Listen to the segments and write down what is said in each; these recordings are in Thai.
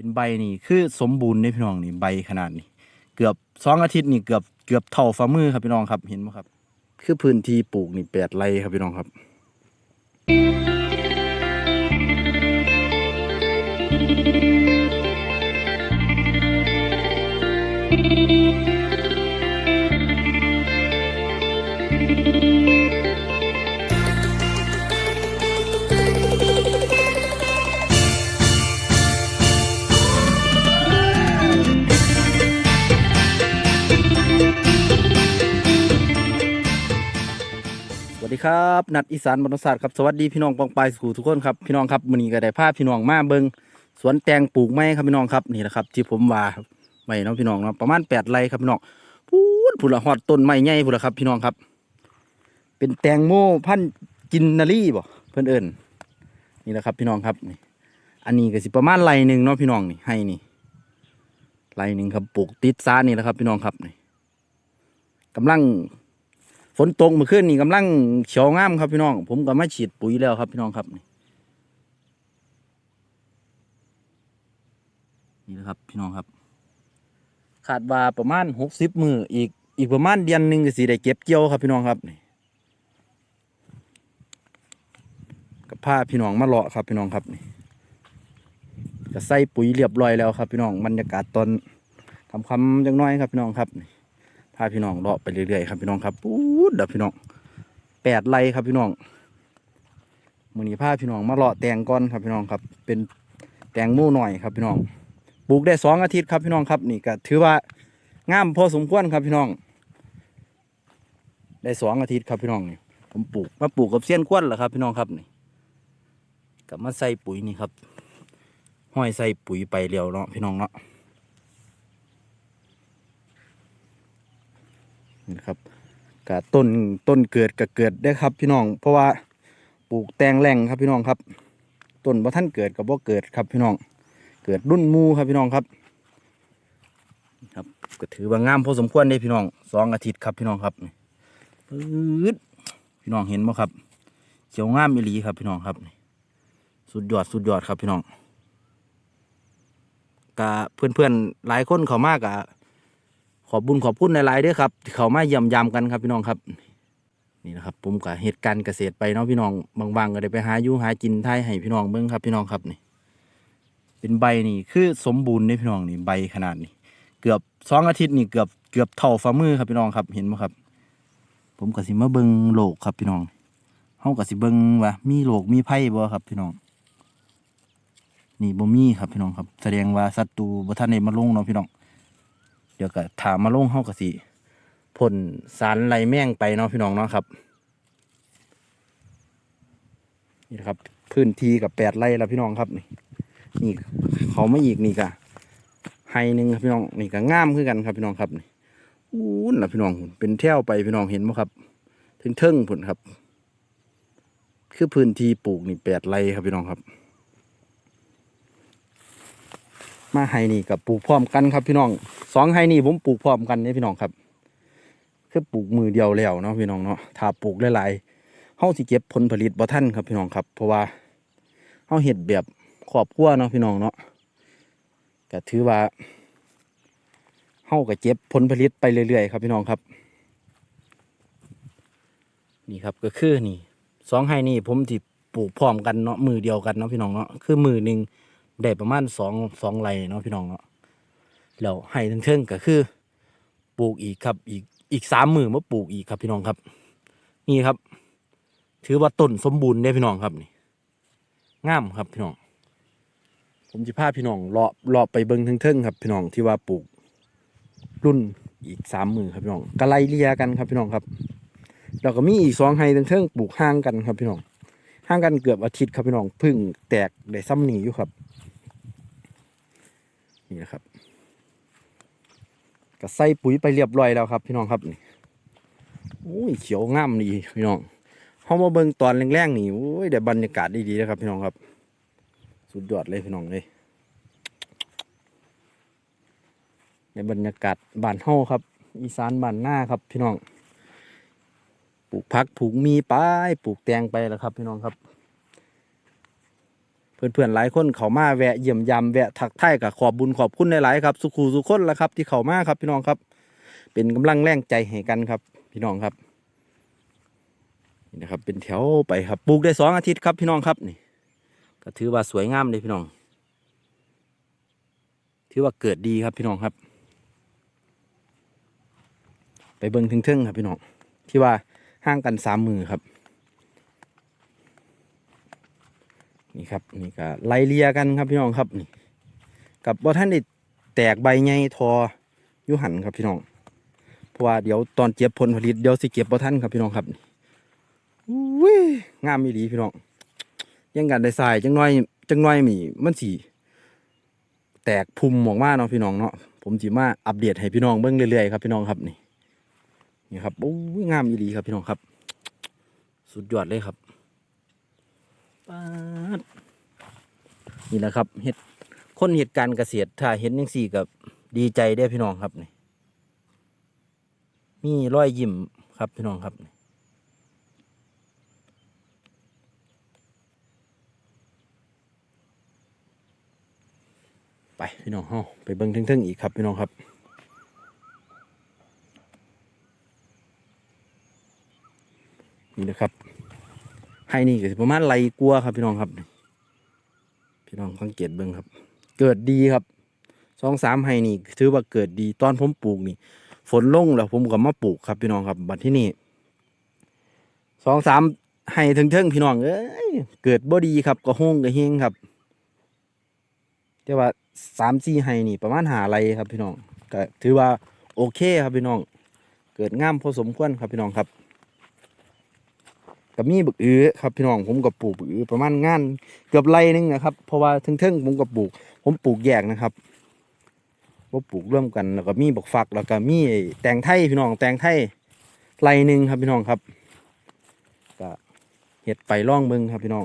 เป็นใบนี่คือสมบูรณ์ในี่พี่น้องนี่ใบขนาดนี้ เกือบสองอาทิตย์นี่เกือบเกือบเท่าฝ่ามือครับพี่น้องครับเห็นไหมครับ คือพื้นที่ปลูกนี่แปดไร่ครับพี่น้องครับ สวัสดีครับนัดอีสานบรรณศาสตร์ครับสวัสดีพี่น้องปองปายสู่ทุกคนครับพี่น้องครับมื้อนี้ก็ได้พาพพี่น้องมาเบิงสวนแตงปลูกไม้ครับพี่น้องครับนี่แหละครับ ที่ผมว่าไม้เนาะพี่น้องเนาะประมาณแปดไร่ครับพี่น้องพูดผุละฮอดต้นไม้ใหญ่ผุละครับ พี่น้องครับ เป็นแตงโมพันจินนารีบ่เพิ่อนเอิ้นนี่แหละครับ พี่น้องครับนี่อันนี้ก็สิประมาณไร่หนึ่งเนาะพี่น้องนี่ให้นี่ไร่หนึ่งครับปลูกติดซานี่แหละครับ พี่น้องครับนี่กำลัง นตกเมื่อคืนนี่กำลังเขียวงามครับพี่น้อง ผมก็มาฉีดปุ๋ยแล้วครับพี่น้องครับ นี่นะครับพี่น้องครับ ขาดว่าประมาณหกสิบมืออีกอีกประมาณเดือนหนึ่งก็สิได้เก็บเกี่ยวครับพี่น้องครับนี่กับผ้าพี่น้องมาเลาะครับพี่น้องครับนี่ก็ใส่ปุ๋ยเรียบร้อยแล้วครับพี่น้องบรรยากาศตอนทำคำจังน้อยครับพี่น้องครับนี่าพี่น้องเลาะไปเรื่อยๆครับพี่น้องครับปูดเด้อพี่น้องแปดไร่ครับพี่น้องมือนี้พาพี่น้องมาเลาะแตงก้อนครับพี่น้องครับ เป็นแตงโมหน่อยครับพี่น้องปลูกได้สองอาทิตย์ครับพี่น้องครับนี่ก็ถือว่างามพอสมควรครับพี่น้อง ได้สองอาทิตย์ครับพี่น้องนี่ผมปลูกมาปลูกกับเสี้ยนควนเหรอครับพี่น้องครับนี่กับมาใส่ปุ๋ยนี่ครับห้อยใส่ปุ๋ยไปเรียวเนาะพี่น้องเนาะ นะครับกะต้นต้นเกิดกะเกิดได้ครับพี่น้อง เพราะว่าปลูกแตงแหล่งครับพี่น้องครับ ต้นบ่ท่านเกิดกับบ่เกิดครับพี่น้อง เกิดรุ่นมูครับพี่น้องครับ ครับก็ถือว่างามพอสมควรได้พี่น้องสองอาทิตย์ครับพี่น้องครับปื๊ดพี่น้องเห็นไหมครับเขียวงามอีหลีครับพี่น้องครับ สุดยอดสุดยอดครับพี่น้องกะเพื่อนๆหลายคนเขามากกะ ขอบบุญขอบคุณในหลายด้วยครับเขามาเยี่ยมยามกันครับพี่น้องครับ นี่นะครับผมกับเหตุการณ์เกษตรไปเนาะพี่น้องบางๆก็ได้ไปหาอยู่หากินไทยให้พี่น้องเบิ่งครับพี่น้องครับนี่ เป็นใบนี่คือสมบูรณ์นี่พี่น้องนี่ใบขนาดนี้เกือบสองอาทิตย์นี่เกือบเกือบเท่าฝ่ามือครับพี่น้องครับเห็นไหมครับ ผมก็สิมาเบิ่งโลกครับพี่น้องเฮาก็สิเบิ่งว่ามีโลกมีไผ่บ่ครับพี่น้องนี่บ่มีครับพี่น้องครับ แสดงว่าศัตรูบ่ทันได้มาลงเนาะพี่น้อง ดี๋ยวก็ถามมาลงเฮาก็สิพ่นสารไล่แมงไปเนาะพี่น้องเนาะครับนี่นะครับ พื้นที่กับแปดไร่แล้วพี่น้องครับนี่นี่เขาไมาอีกนี่ก็ไฮหนึ่งครับพี่น้องนี่ก็ง่ามคือกันครับพี่น้องครับนี่อู้น่ะพี่น้องเป็นแถวไปพี่น้องเห็นไหมครับ ถึงเทิงผุนครับ คือพื้นที่ปลูกนี่แปดไร่ครับพี่น้องครับ มาไฮนี่กับปลูกพร้อมกันครับพี่น้องสองไฮนี่ผมปลูกพร้อมกันเนี่ยพี่น้องครับ คือปลูกมือเดียวแล้วเนาะพี่น้องเนาะถ้าปลูกหลายๆเฮาสิเก็บผลผลิตบ่ทันครับพี่น้องครับ เพราะว่าเฮาเฮ็ดแบบครอบครัวเนาะพี่น้องเนาะก็ถือว่าเฮาก็เก็บผลผลิตไปเรื่อยๆครับพี่น้องครับ นี่ครับก็คือนี่สองไฮนี่ผมสิปลูกพร้อมกันเนาะมือเดียวกันเนาะพี่น้องเนาะคือมือหนึ่ง ได้ประมาณสองสองไร่เนาะพี่น้องเนาะแล้วให้ทั้งเทิงก็คือ ปลูกอีกครับ อีกอีกสามหมือมาปลูกอีกครับพี่น้องครับ นี่ครับ ถือว่าต้นสมบูรณ์ได้พี่น้องครับนี่งามครับพี่น้อง ผมจะพาพี่น้องเลาะเลาะไปเบิ้งทั้งเทิงครับ พี่น้องที่ว่าปลูก รุ่นอีกสามหมือครับพี่น้องกระไลเลียกันครับพี่น้องครับแล้วก็มีอีกสองไฮทั้งเทิงปลูกห่างกันครับพี่น้องห่างกันเกือบอาทิตย์ครับพี่น้องพึ่งแตกได้ซ้ำหนีอยู่ครับ นี่นะครับก็ใส่ปุ๋ยไปเรียบร้อยแล้วครับพี่น้องครับนี่โอ้ยเขียวงามดีพี่น้องเขามาเบิ่งตอนแรงๆนี่โอ้ยเดี๋ยวบรรยากาศดีๆนะครับ พี่น้องครับ สุดยอดเลยพี่น้องเลยในบรรยากาศบ้านเฮาครับ อีสานบ้านหน้าครับ พี่น้อง ปลูกพักปลูกมีไปปลูกแตงไปแล้วครับ พี่น้องครับ เพื่อนๆหลายคนเขามาแวะเยี่ยมยามแวะทักทายกับขอบบุญขอบคุณหลายๆครับสุขูสุขคนละครับ ที่เขามาครับพี่น้องครับ เป็นกำลังแรงใจให้กันครับ พี่น้องครับนี่นะครับเป็นแถวไปครับปลูกได้สองอาทิตย์ครับพี่น้องครับนี่ ก็ถือว่าสวยงามเลยพี่น้อง ถือว่าเกิดดีครับพี่น้องครับ ไปเบิ่งทึ่งๆครับพี่น้องที่ว่าห่างกันสามมือครับ นี่ครับนี่ก็ไล่เลียกันครับพี่น้องครับนี่กับว่าท่านได้แตกใบไงทอยุหันครับพี่น้อง เพราะว่าเดี๋ยวตอนเก็บผลผลิตเดี๋ยวสิเก็บบ่ท่านครับพี่น้องครับนี่งามอีหลีพี่น้องยังกันได้สายจังน้อยจังน้อยมีมันสีแตกพุ่มออกมาเนาะพี่น้องเนาะผมจีมาอัปเดตให้พี่น้องเบิ่งเรื่อยๆครับพี่น้องครับนี่นี่ครับโอ้ยงามอีหลีครับพี่น้องครับ สุดยอดเลยครับ ปาดนี่แหละครับเฮ็ดคนเหตุการณ์เกษตรถ้าเห็นยังสี่กับดีใจได้พี่น้องครับนี่มีรอยยิ้มครับพี่น้องครับไปพี่น้องเฮาไปเบิ่งทึ่งๆอีกครับพี่น้องครับนี่นะครับ ให้นี่ก็ประมาณไรกลัวครับพี่น้องครับ พี่น้องสังเกตเบิ่งครับ เกิดดีครับสองสามให้นี่ ถือว่าเกิดดีตอนผมปลูกนี่ ฝนลงแล้วผมก็มาปลูกครับพี่น้องครับบัดที่นี่สองสามให้ถึงๆพี่น้องเอ้ยเกิดบ่ดีครับก็โฮงก็เฮงครับแต่ว่าสามสี่ไฮนี่ ประมาณหาไรครับพี่น้องก็ถือว่าโอเคครับพี่น้อง เกิดงามพอสมควรครับพี่น้องครับ กับมีบึกอื้อครับพี่น้องผมกับปลูกบึกอื้อประมาณงานเกือบไรหนึงนะครับเพราะว่าทึ่งๆผมกับปลูก ผมปลูกแยกนะครับว่าปลูกร่วมกันแล้วก็มีบักฟัก แล้วก็มีแตงไทยพี่น้องแตงไทยไรหนึ่งครับพี่น้องครับก็เห็ดไปล่องเบิงครับพี่น้อง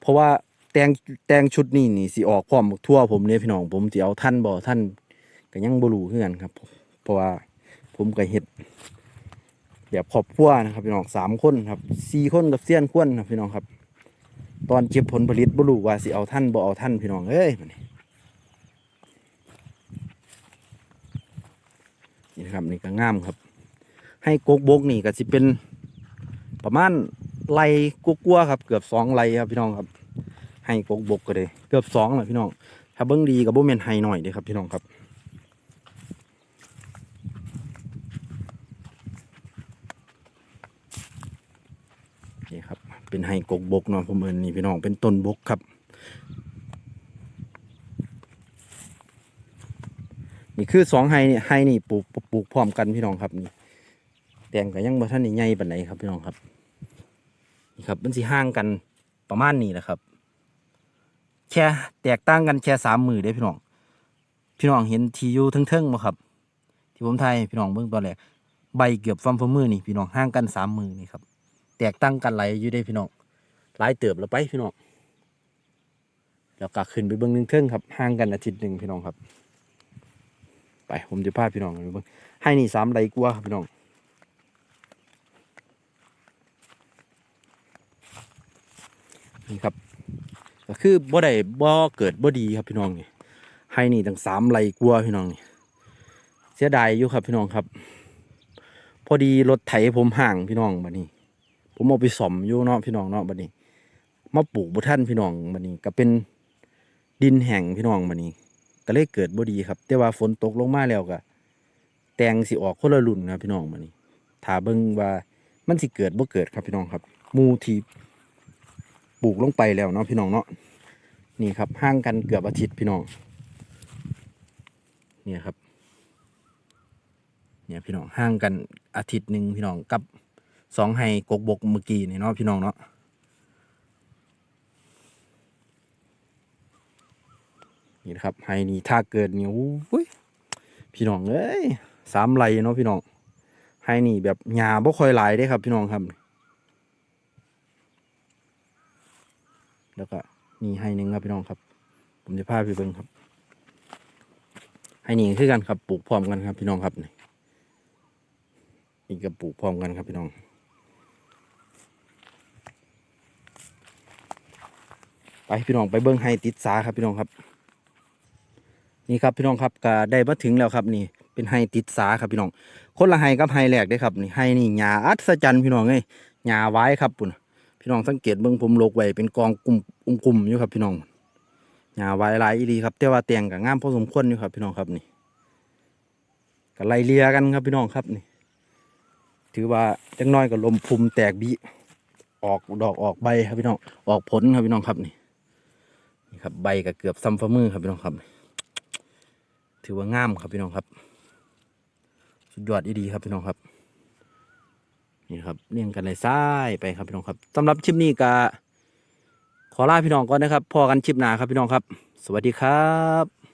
เพราะว่าแตงแตงชุดนี้นี่สิออกพร้อมทั่วผมเนี่ยพี่น้องผมสิเอาท่านบ่ท่านก็ยังบ่รู้คือกันครับ เพราะว่าผมก็เฮ็ด แบบครอบครัวนะครับพี่น้องสามคนครับสี่คนกับเสี้ยนควนครับพี่น้องครับ ตอนเก็บผลผลิตบ่รู้ว่าสิเอาท่านบ่เอาท่านพี่น้องเอ้ยนี่นะครับนี่ก็งามครับ ให้กกบกนี่ก็สิเป็นประมาณไรกัวๆครับ เกือบสองไรครับพี่น้องครับ ให้กกบกก็เลยเกือบสองเลยพี่น้อง ถ้าเบิ้งดีกับโบเมนไฮหน่อยเด้ครับพี่น้องครับ นี่ครับ เป็นไฮกกบกเนาะผมเอินนี่พี่น้องเป็นต้นบกครับ นี่คือสองไฮนี่ไฮนี่ปลูกปลูกพร้อมกันพี่น้องครับนี่แตงก็ยังบ่ท่านนี่ใหญ่ปานไหนครับพี่น้องครับนี่ครับมันสิห่างกันประมาณนี้แหละครับ แค่แตกต่างกันแค่สามมือได้พี่น้อง พี่น้องเห็นทีอยู่เทิงๆบ่ครับ ที่ผมถ่ายพี่น้องเบิ่งตอนแรกใบเกือบฟัมฝ่ามือนี่พี่น้องห่างกันสามมือนี่ครับ แตกต่างกันหลอยู่ได้พี่น้องหลายเติบแล้วไปพี่น้องแล้วก็ขึ้นไปเบิ่งเทิงครับห่างกันอาทิตย์หนึ่งพี่น้องครับ ไปผมจะพาพี่น้องไปเบิ่งให้นี่สามไรกว่าครับพี่น้องนี่ครับก็คือบ่ได้บ่เกิดบ่ดีครับพี่น้องนี่ให้นี่ตั้งสามไรกลัวาพี่น้องนี่เสียดายอยู่ครับพี่น้องครับ พอดีรถไถผมห่างพี่น้องบัดนี้ ผมเอาไปซ่อมอยู่เนาะพี่น้องเนาะบัดนี้ มาปลูกบ่ทันพี่น้องบัดนี้ ก็เป็นดินแห้งพี่น้องบัดนี้ ก็เลยเกิดบ่ดีครับ แต่ว่าฝนตกลงมาแล้วก็แตงสิออกคนละรุ่นครับพี่น้องบัดนี้ถ้าเบิ่งว่ามันสิเกิดบ่เกิดครับพี่น้องครับมูทีปลูกลงไปแล้วเนาะพี่น้องเนาะนี่ครับห่างกันเกือบอาทิตย์พี่น้อง เนี่ยครับ เนี่ยพี่น้องห่างกันอาทิตย์หนึ่งพี่น้องกับ สองไฮกกบกเมื่อกี้นี่เนาะพี่น้องเนาะนี่นะครับไฮนี่ถ้าเกิดนี่โอ้ยพี่น้องเอ้ยสามไรเนาะพี่น้องไฮนี่แบบหญ้าบ่ค่อยไหลายเด้ครับ พี่น้องครับ แล้วก็นี่ให้หนึ่งครับพี่น้องครับ ผมจะพาไปเบิ่งครับให้นี่คือกันครับปลูกพร้อมกันครับ พี่น้องครับนี่นี่ก็ปลูกพร้อมกันครับพี่น้อง ไปพี่น้องไปเบิ้งไฮติดสาครับพี่น้องครับ นี่ครับพี่น้องครับก็ได้มาถึงแล้วครับนี่ เป็นไฮติดสาครับพี่น้อง คนละไฮกับไฮแรกเด้ครับนี่ไฮนี่หญ้าอัศจรรย์พี่น้องเอ้ยหญ้าไว้ครับปุ่นพี่น้องสังเกตเบิ้งผมโลกไว้เป็นกองกลุ่มกลุ่มอยู่ครับพี่น้องหญ้าไว้หลายอีหลีครับแต่ว่าแตงกับงามพอสมควรอยู่ครับพี่น้องครับนี่ก็ไล่เลียกันครับพี่น้องครับนี่ ถือว่าจังน้อยก็ลมพุมแตกบีออกดอกออกใบครับพี่น้องออกผลครับพี่น้องครับนี่ ครับใบก็เกือบซ้ำฝ่ามือครับพี่น้องครับ ถือว่างามครับพี่น้องครับ สุดยอดดีๆครับพี่น้องครับนี่ครับเลี้ยงกันเลยซ้ายไปครับพี่น้องครับสำหรับชิปนี้ก็ขอลาพี่น้องก่อนนะครับพอกันชิปหนาครับพี่น้องครับ สวัสดีครับ